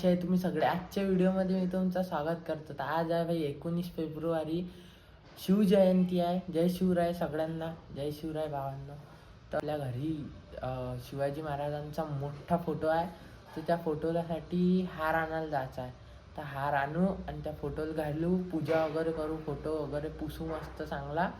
कसे आहे तुम्ही सगळे आजच्या व्हिडिओमध्ये मी तुमचं स्वागत करतो. तर आज आहे भाई एकोणीस फेब्रुवारी. शिवजयंती आहे. जय शिवराय सगळ्यांना. जय शिवराय भावांना. तर आपल्या घरी शिवाजी महाराजांचा मोठा फोटो आहे. तर त्या फोटोलासाठी हार आणायला जायचा आहे. तर हार आणू आणि त्या फोटोला घालू. पूजा वगैरे करू फोटो वगैरे पुसू मस्त चांगला.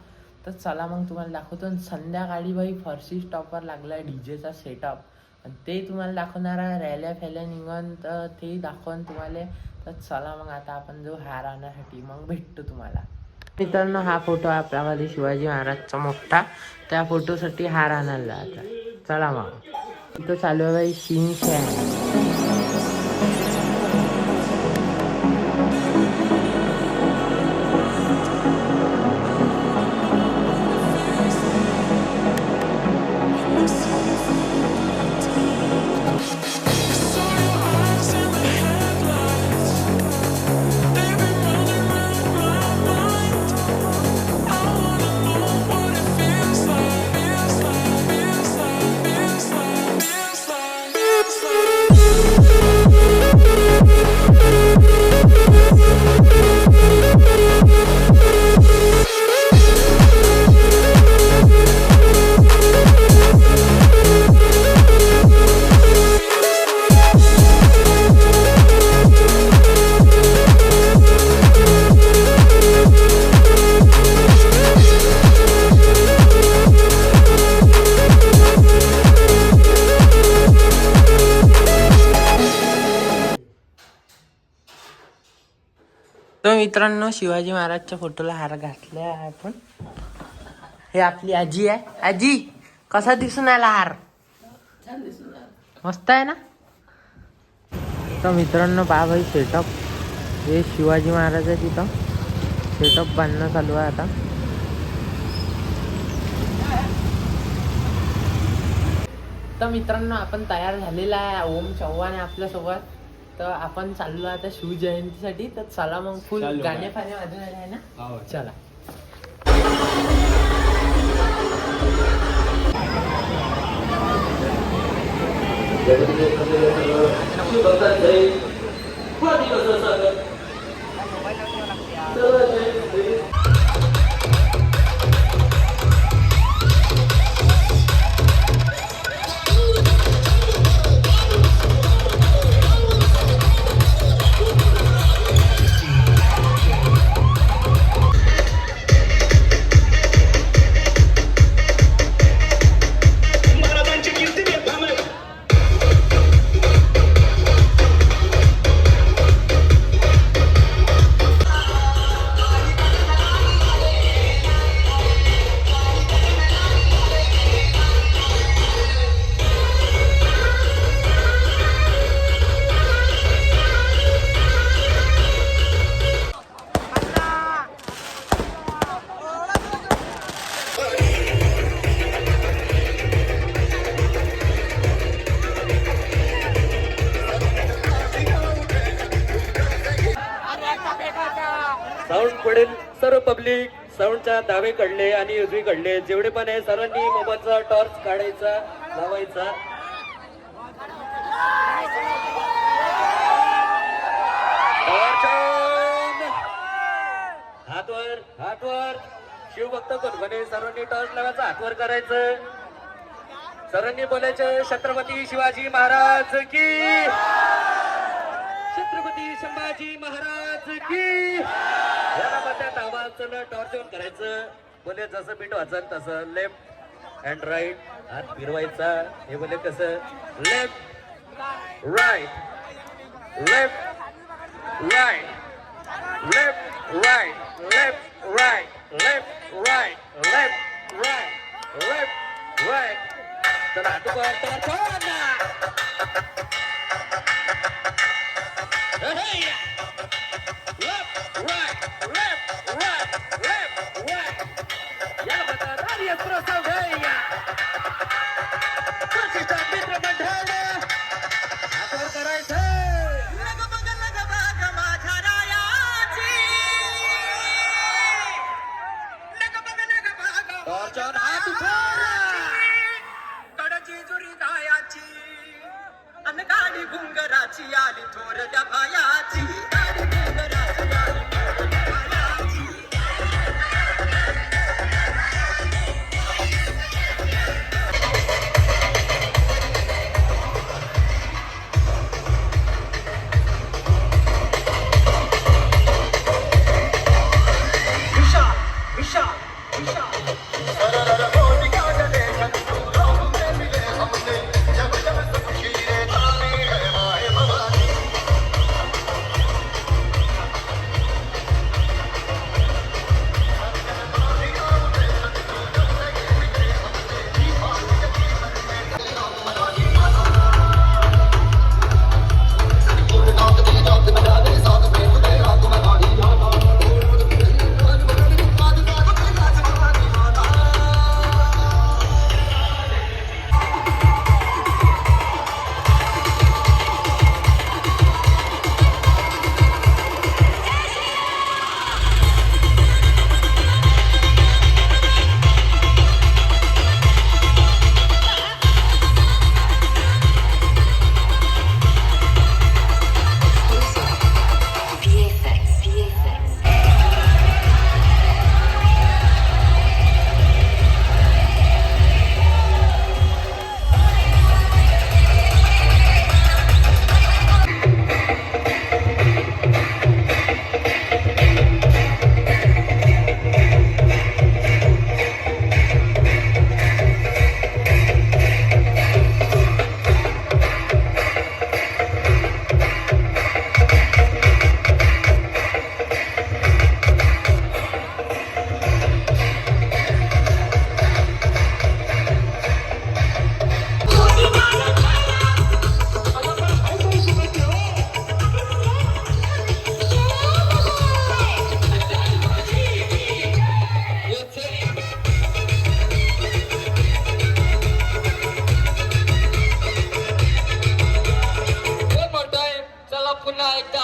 तर चला मग तुम्हाला दाखवतो. संध्याकाळी भाई फरशी स्टॉपवर लागला आहे डीजेचा सेटअप आणि ते तुम्हाला दाखवणार आहे रॅल्या फॅल्या निघन तर ते दाखवून तुम्हाला तर चला मग आता आपण जो हार आणण्यासाठी मग भेटतो तुम्हाला. मित्रांनो हा फोटो आपल्यामध्ये शिवाजी महाराजचा मोठा त्या फोटोसाठी हार आणायला आता चला मग. तो चालू आहे बाई तर मित्रांनो शिवाजी महाराजच्या फोटोला हार घातला आहे आपण. हे आपली आजी आहे. आजी कसा दिसून आला हार? मस्त आहे ना? तर मित्रांनो पहा भाई सेटअप हे शिवाजी महाराज आहे तिथं. सेटअप बांधणं चालू आहे आता. तर मित्रांनो आपण तयार झालेला आहे. ओम चव्हाण आहे आपल्यासोबत. तर आपण चाललो आता शिवजयंतीसाठी तर चला मग फुल चालू गाणे आहे. फाणे वाजून आहे ना हो. चला महाराजांची साऊंड पडेल सर्व पब्लिक साऊंडच्या डावेकडले आणि उजवीकडले जेवढे पण आहे सर्वांनी मोबाईलचा टॉर्च काढायचा लावायचा. हातवर हातवर. शिवभक्त कोणकोणे सर्वांनी टॉर्च लावायचा हातवर करायचं. सर्वांनी बोलायचं छत्रपती शिवाजी महाराज की छत्रपती संभाजी महाराज की. म्हणतात टॉर्च ऑन करायचं. बोले जसं मीठ वाचाल तसं लेफ्ट अँड राईट हात फिरवायचा. हे बोले कसं? Left right left right left right left right left right left right left right चला हात nossa veia.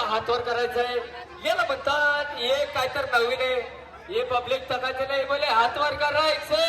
हातवर हात वर करायचंय याला म्हणतात हे काय तर नवीन आहे. हे पब्लिक तकाचे नाही बोले हात वर करायचे